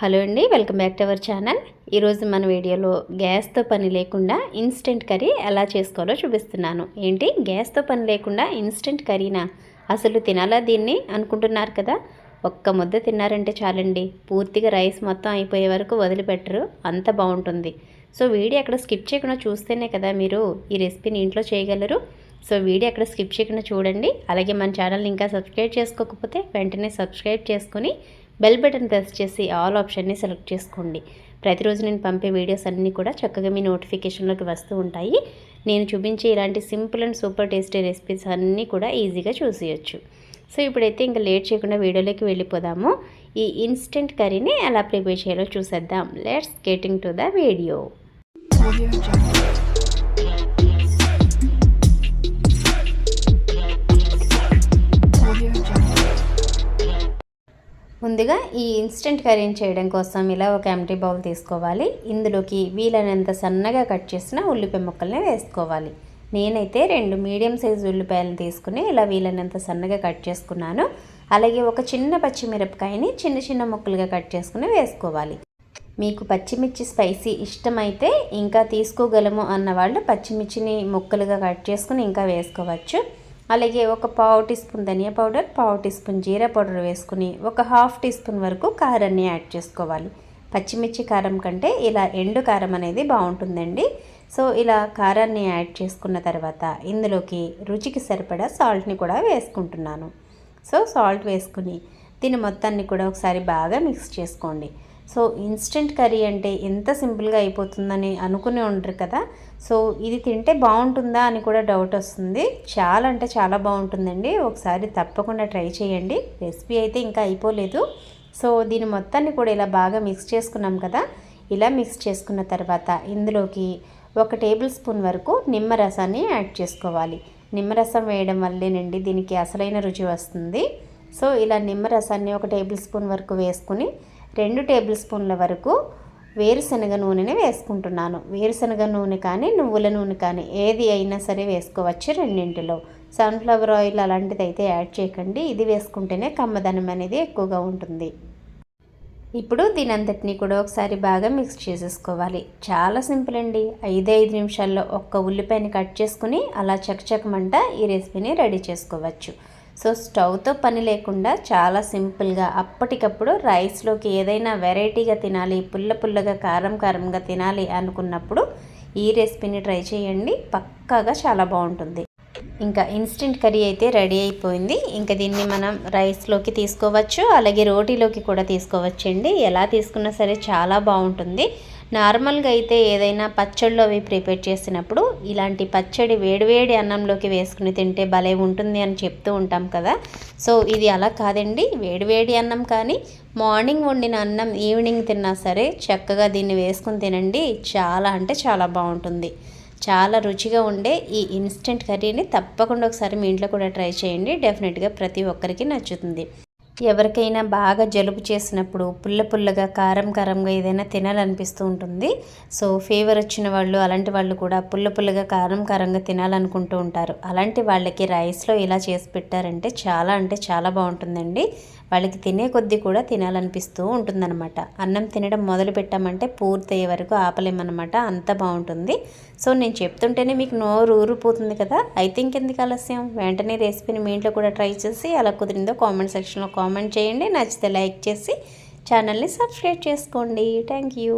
Hello అండి welcome back to our channel. ఈరోజు మన వీడియోలో గ్యాస్తో పని లేకుండా ఇన్స్టెంట్ కర్రీ ఎలా చేసుకోవాలో చూపిస్తున్నాను. ఏంటి? గ్యాస్తో పని లేకుండా ఇన్స్టెంట్ కర్రీనా? అసలు తినాలా దీన్ని అనుకుంటున్నారు కదా? ఒక్క ముద్ద తిన్నారంటే చాలండి. పూర్తిగా రైస్ మొత్తం అయిపోయే వరకు వదిలిపెట్టరు. అంత బాగుంటుంది. సో వీడియో అక్కడ స్కిప్ చేయకుండా చూస్తేనే కదా మీరు ఈ రెసిపీని ఇంట్లో చేయగలరు. సో వీడియో అక్కడ స్కిప్ చేయకుండా చూడండి. అలాగే మన ఛానల్ని ఇంకా సబ్స్క్రైబ్ చేసుకోకపోతే వెంటనే సబ్స్క్రైబ్ చేసుకొని బెల్ బటన్ ప్రెస్ చేసి ఆల్ ఆప్షన్ని సెలెక్ట్ చేసుకోండి. ప్రతిరోజు నేను పంపే వీడియోస్ అన్నీ కూడా చక్కగా మీ నోటిఫికేషన్లోకి వస్తూ ఉంటాయి. నేను చూపించే ఇలాంటి simple and super tasty recipes అన్నీ కూడా ఈజీగా చూసేయచ్చు. సో ఇప్పుడైతే ఇంకా లేట్ చేయకుండా వీడియోలోకి వెళ్ళిపోదాము. ఈ ఇన్స్టెంట్ కర్రీని ఎలా ప్రిపేర్ చేయాలో చూసేద్దాం. Let's getting to the video. ముందుగా ఈ ఇన్స్టెంట్ కర్రీని చేయడం కోసం ఇలా ఒక ఎంటీ బౌల్ తీసుకోవాలి. ఇందులోకి వీలైనంత సన్నగా కట్ చేసిన ఉల్లిపాయ ముక్కల్ని వేసుకోవాలి. నేనైతే రెండు మీడియం సైజు ఉల్లిపాయలను తీసుకుని ఇలా వీలైనంత సన్నగా కట్ చేసుకున్నాను. అలాగే ఒక చిన్న పచ్చిమిరపకాయని చిన్న చిన్న ముక్కలుగా కట్ చేసుకుని వేసుకోవాలి. మీకు పచ్చిమిర్చి స్పైసీ ఇష్టమైతే ఇంకా తీసుకోగలము అన్న వాళ్ళు పచ్చిమిర్చిని ముక్కలుగా కట్ చేసుకుని ఇంకా వేసుకోవచ్చు. అలాగే ఒక పావు టీ స్పూన్ ధనియా పౌడర్ పావు టీ స్పూన్ జీరా పౌడర్ వేసుకుని ఒక హాఫ్ టీ స్పూన్ వరకు కారాన్ని యాడ్ చేసుకోవాలి. పచ్చిమిర్చి కారం కంటే ఇలా ఎండు కారం అనేది బాగుంటుందండి. సో ఇలా కారాన్ని యాడ్ చేసుకున్న తర్వాత ఇందులోకి రుచికి సరిపడా సాల్ట్ని కూడా వేసుకుంటున్నాను. సో సాల్ట్ వేసుకుని దీని మొత్తాన్ని కూడా ఒకసారి బాగా మిక్స్ చేసుకోండి. సో ఇన్స్టెంట్ కర్రీ అంటే ఎంత సింపుల్గా అయిపోతుందని అనుకుని ఉంటారు కదా. సో ఇది తింటే బాగుంటుందా అని కూడా డౌట్ వస్తుంది. చాలా అంటే చాలా బాగుంటుందండి. ఒకసారి తప్పకుండా ట్రై చేయండి. రెసిపీ అయితే ఇంకా అయిపోలేదు. సో దీని మొత్తాన్ని కూడా ఇలా బాగా మిక్స్ చేసుకున్నాం కదా. ఇలా మిక్స్ చేసుకున్న తర్వాత ఇందులోకి ఒక టేబుల్ స్పూన్ వరకు నిమ్మరసాన్ని యాడ్ చేసుకోవాలి. నిమ్మరసం వేయడం వల్లేనండి దీనికి అసలైన రుచి వస్తుంది. సో ఇలా నిమ్మరసాన్ని ఒక టేబుల్ స్పూన్ వరకు వేసుకుని రెండు టేబుల్ స్పూన్ల వరకు వేరుశనగ నూనెని వేసుకుంటున్నాను. వేరుశనగ నూనె కానీ నువ్వుల నూనె కానీ ఏది అయినా సరే వేసుకోవచ్చు రెండింటిలో. సన్ఫ్లవర్ ఆయిల్ అలాంటిది అయితే యాడ్ చేయకండి. ఇది వేసుకుంటేనే కమ్మదనం అనేది ఎక్కువగా ఉంటుంది. ఇప్పుడు దీని అంతటినీ కూడా ఒకసారి బాగా మిక్స్ చేసేసుకోవాలి. చాలా సింపుల్ అండి. ఐదు ఐదు నిమిషాల్లో ఒక్క ఉల్లిపాయని కట్ చేసుకుని అలా చకచకమంట ఈ రెసిపీని రెడీ చేసుకోవచ్చు. సో స్టవ్తో పని లేకుండా చాలా సింపుల్గా అప్పటికప్పుడు రైస్లోకి ఏదైనా వెరైటీగా తినాలి పుల్ల పుల్లగా కారం కారంగా తినాలి అనుకున్నప్పుడు ఈ రెసిపీని ట్రై చేయండి. పక్కాగా చాలా బాగుంటుంది. ఇంకా ఇన్స్టెంట్ కర్రీ అయితే రెడీ అయిపోయింది. ఇంకా దీన్ని మనం రైస్లోకి తీసుకోవచ్చు అలాగే రోటీలోకి కూడా తీసుకోవచ్చండి. ఎలా తీసుకున్నా సరే చాలా బాగుంటుంది. నార్మల్గా అయితే ఏదైనా పచ్చళ్ళు అవి ప్రిపేర్ చేసినప్పుడు ఇలాంటి పచ్చడి వేడివేడి అన్నంలోకి వేసుకుని తింటే భలే ఉంటుంది అని చెప్తూ ఉంటాం కదా. సో ఇది అలా కాదండి. వేడివేడి అన్నం కానీ మార్నింగ్ వండిన అన్నం ఈవినింగ్ తిన్నా సరే చక్కగా దీన్ని వేసుకుని తినండి. చాలా అంటే చాలా బాగుంటుంది. చాలా రుచిగా ఉండే ఈ ఇన్స్టెంట్ కర్రీని తప్పకుండా ఒకసారి మీ ఇంట్లో కూడా ట్రై చేయండి. డెఫినెట్గా ప్రతి ఒక్కరికి నచ్చుతుంది. ఎవరికైనా బాగా జలుబు చేసినప్పుడు పుల్ల పుల్లగా కారం కారంగా ఏదైనా తినాలనిపిస్తూ ఉంటుంది. సో ఫీవర్ వచ్చిన వాళ్ళు అలాంటి వాళ్ళు కూడా పుల్ల పుల్లగా కారం కారంగా తినాలనుకుంటూ ఉంటారు. అలాంటి వాళ్ళకి రైస్లో ఇలా చేసి పెట్టారంటే చాలా అంటే చాలా బాగుంటుందండి. వాళ్ళకి తినే కొద్దీ కూడా తినాలనిపిస్తూ ఉంటుందన్నమాట. అన్నం తినడం మొదలు పెట్టామంటే పూర్తయ్యే వరకు ఆపలేమన్నమాట. అంత బాగుంటుంది. సో నేను చెప్తుంటేనే మీకు నోరు ఊరిపోతుంది కదా. అయితే ఇంకెందుకు ఆలస్యం? వెంటనే రెసిపీని మీ ఇంట్లో కూడా ట్రై చేసి అలా కుదిరిందో కామెంట్ సెక్షన్లో కామెంట్ చేయండి. నచ్చితే లైక్ చేసి ఛానల్ని సబ్స్క్రైబ్ చేసుకోండి. Thank you.